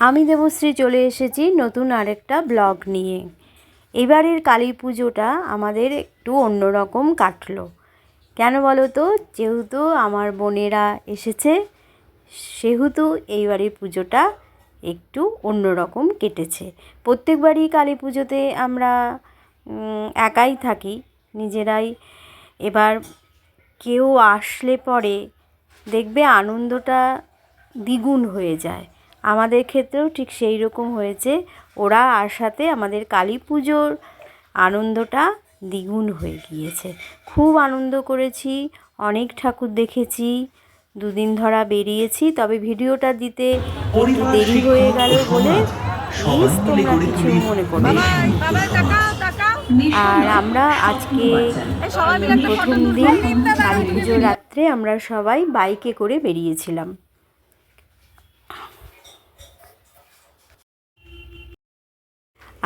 আমি দেবশ্রী চলে এসেছি নতুন আরেকটা ব্লগ নিয়ে। এবারের কালী পুজোটা আমাদের একটু অন্যরকম কাটলো। কেন বলো তো যেহেতু আমার বোনেরা এসেছে, সেহেতু এইবারের পুজোটা একটু অন্যরকম কেটেছে। প্রত্যেকবারই কালী পুজোতে আমরা একাই থাকি, নিজেরাই। এবার কেউ আসলে পরে দেখবে আনন্দটা দ্বিগুণ হয়ে যায়। আমাদের ক্ষেত্রেও ঠিক সেই রকম হয়েছে। ওরা আসাতে আমাদের কালী পুজোর আনন্দটা দ্বিগুণ হয়ে গিয়েছে। খুব আনন্দ করেছি অনেক ঠাকুর দেখেছি দুদিন ধরা বেরিয়েছি তবে ভিডিওটা দিতে একটু দেরি হয়ে গেল বলে প্লিজ তোমরা কিছু মনে করবে আর আমরা আজকে প্রথম দিন কালী পুজোর রাত্রে আমরা সবাই বাইকে করে বেরিয়েছিলাম।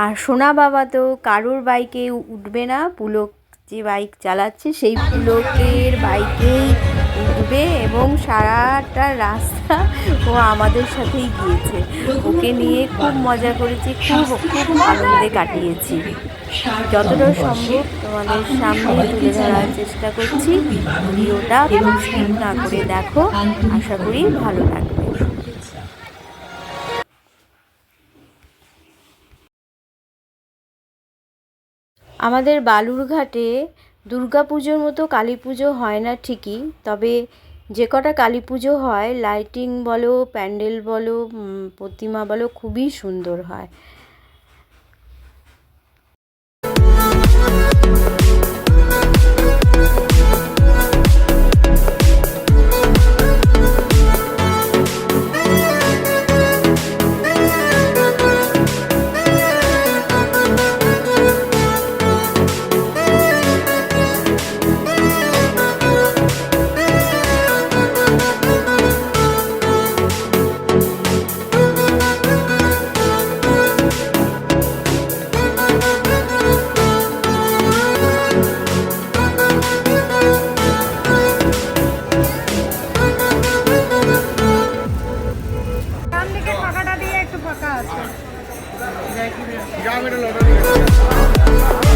আর সোনা বাবা তো কারোর বাইকে উঠবে না, পুলক যে বাইক চালাচ্ছে সেই পুলকের বাইকেই উঠবে এবং সারাটা রাস্তা ও আমাদের সাথেই গিয়েছে। ওকে নিয়ে খুব মজা করেছি, খুব খুব আনন্দে কাটিয়েছি। যতটা সম্ভব তোমাদের সামনে তুলে ধরার চেষ্টা করছি। ভিডিওটা না করে দেখো। আশা করি ভালো লাগবে। আমাদের বালুরঘাটে দুর্গা পুজোর মতো কালী পুজো হয় না ঠিকই, তবে যে কটা কালী পুজো হয় লাইটিং বলো প্যান্ডেল বলো প্রতিমা বলো, খুবই সুন্দর হয়। जा मेरा लौटा